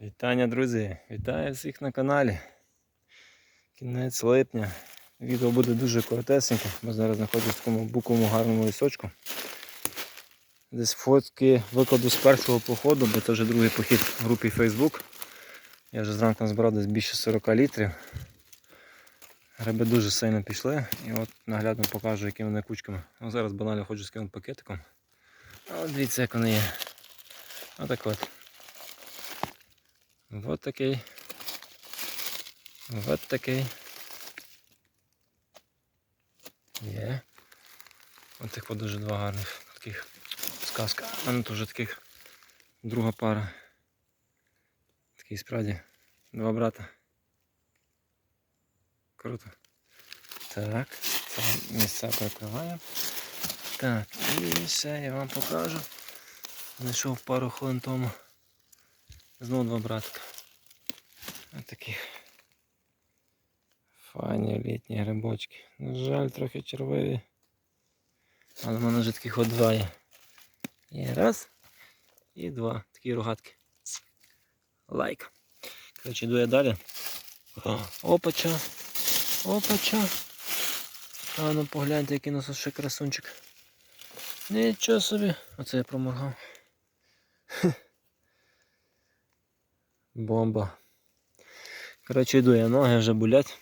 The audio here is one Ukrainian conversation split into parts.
Вітання, друзі! Вітаю всіх на каналі. Кінець липня. Відео буде дуже коротесеньке, бо зараз знаходжусь в такому буковому гарному лісочку. Десь фотки викладу з першого походу, бо це вже другий похід в групі Facebook. Я вже зранку збирав десь більше 40 літрів. Гриби дуже сильно пішли і от наглядно покажу, які вони кучками. Ну, зараз банально хочу скинути пакетиком. А от дивіться, як вони є. Отак от. Вот такий. Вот такий. Є. Ось тих дуже два гарних таких сказка. А ну то вже таких друга пара. Такий справді. Два брата. Круто. Так, це місця прикриваємо. Так, і ще я вам покажу. Знайшов пару хвилин тому. Знову два братка. Таких. Файні літні грибочки. На жаль, трохи червиві. Але в мене вже таких от два є. Є раз і два. Такі рогатки. Лайк. Коротше, йду я далі. О, Опача. Опача. А ну погляньте, який у нас ще красунчик. Нічого собі. Оце я проморгав. Бомба. Коротше, йду я, ноги вже болять.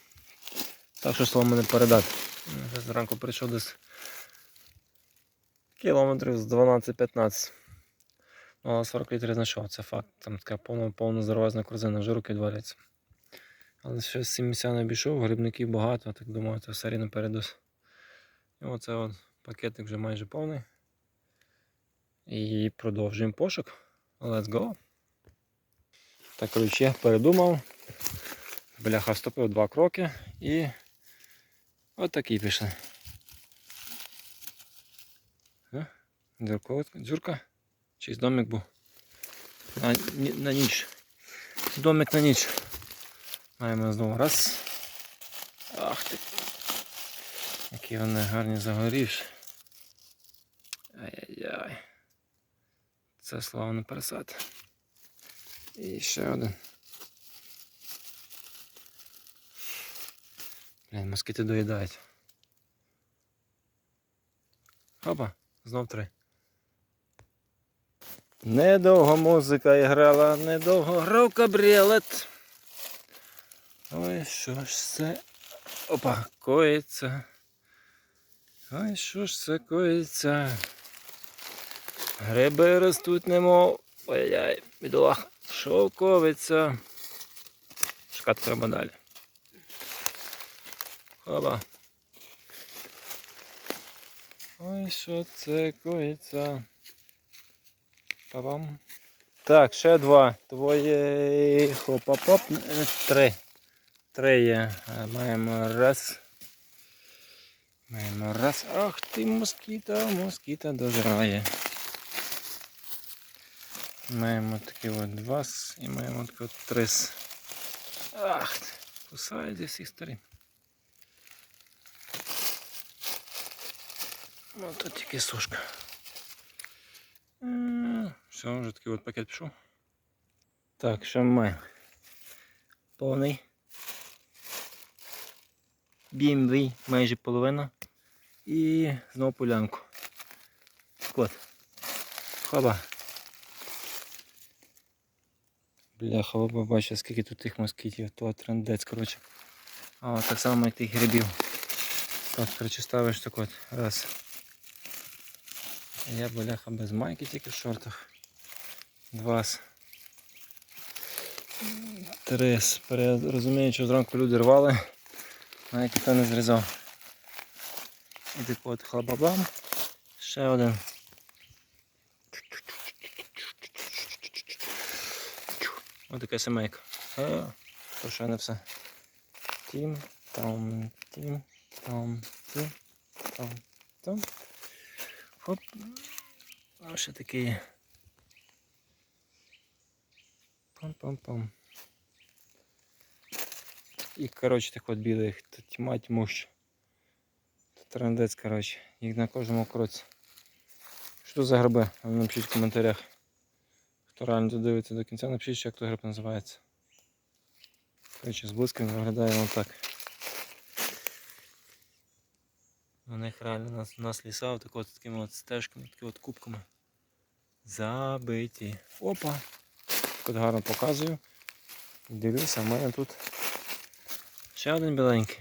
Так що слово мене передати. Вже зранку прийшов десь кілометрів з 12-15. Ну, але 40 літрів знайшов, це факт. Там така повна повна здоровезна корзина, вже руки відваляться. Але ще 70 не обійшов, грибників багато, так думаю, це все рівно передус. І оце от пакетик вже майже повний. І продовжуємо пошук. Let's go! Так, коротше, передумав. Бляха ступив два кроки і от такі пішли. Е? Дзюрко- Дзюрка? Чийсь домик був. На, на ніч. Домик на ніч. Маємо знову раз. Ах ти. Які вони гарні загорівші. Ай-яй-яй. Це слово не пересати. І ще один. Блін, москіти доїдають. Опа, знов три. Недовго музика іграла, недовго грав кабріолет. Ой, що ж це? Опа, коїться. Ой, що ж це коїться? Гриби ростуть немов. Ой-яй, бідолах. Шовковиця. Шукати треба далі. Хоба. Ой, що це коїться. Па-бам. Так, ще два. Твоє хопа-поп. Три. Три є. Е, Маємо раз. Маємо раз. Ах ти москіта, москіта дожирає. Маємо такі от два і маємо такі от три. Ах, кусають зі всіх сторін. Ну тут тільки сушка. Все, вже такий от пакет пішов. Так, що ми маємо? Повний. BMW, майже половина. І знову полянку. От. Хоба. Бляха, ви побачите, скільки тут тих москітів, то трендець, коротше. А так само як тих грибів. Так, коротше, ставиш так от. Раз. Я бляха без майки тільки в шортах. Два. Три. Розумію, що зранку люди рвали, а ніхто не зрізав. І так от хлабабам. Ще один. Ось така семейка. А, то ще не все. Тім, там, тім, там, тім, там, там. Хоп. А ще такий. Пам-пам-пам. І, коротше, так от білих, тут тьма тьмущ. Тут трендець, коротше. Їх на кожному кроці. Що за гриби? Напишіть в коментарях. Хто реально додивиться до кінця, напишіть, як той гриб називається. Коротше, зблизька він виглядає вам так. У них реально нас, у нас ліса от, так от такими от стежками, такими от кубками. Забиті. Опа! От гарно показую. Дивлюся, в мене тут ще один біленький.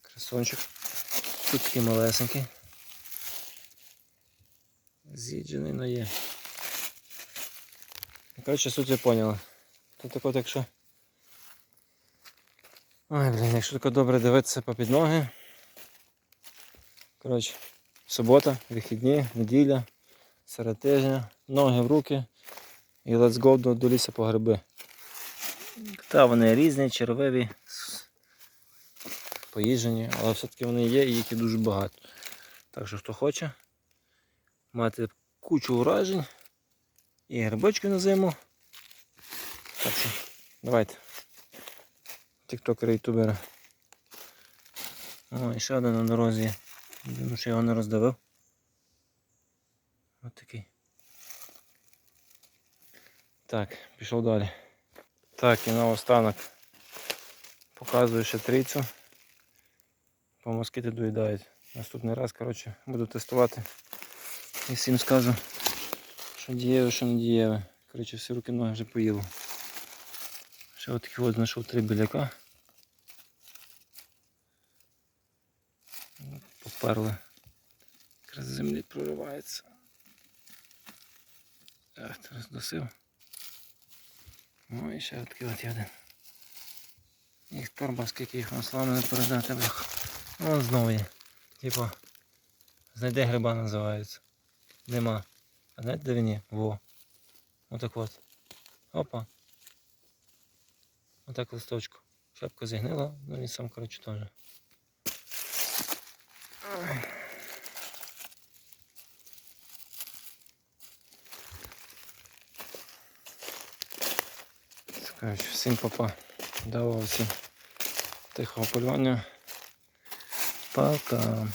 Красончик. Тут такий малесенький. З'їджений, но є. Ну, Коротше, суть ви поняли. Тут так от якщо. Ой, блін, якщо тако добре дивитися по під ноги. Коротше, субота, вихідні, неділя, серед тижня, ноги в руки і let's go до, до лісу по гриби. Та вони різні, червиві, поїжджені, але все-таки вони є і їх є дуже багато. Так що хто хоче мати кучу уражень і грибочки на зиму. Так що давайте. Тіктокери, ютубери. О, і ще один на дорозі. Дивно, що його не роздавив. Ось такий. Так, пішов далі. Так, і наостанок показую ще трицю. По москити доїдають. Наступний раз, коротше, буду тестувати. І всім скажу, що дієве, що не дієве. Коротше, всі руки ноги вже поїло. Ще отакий от знайшов три біляка. Поперли. Якраз землі проривається. Ах, зараз досив. Ну і ще такий от один. Їх торба, скільки їх вам славно не передати. бляха. Вон знову є. Типа, знайде гриба називається. Нема. А знаєте де він є? Во. Отак от. Опа. Отак листочку. Шапка зігнила, ну він сам, коротше, теж. Коротше, всім папа. Давав тихого полювання. Пока.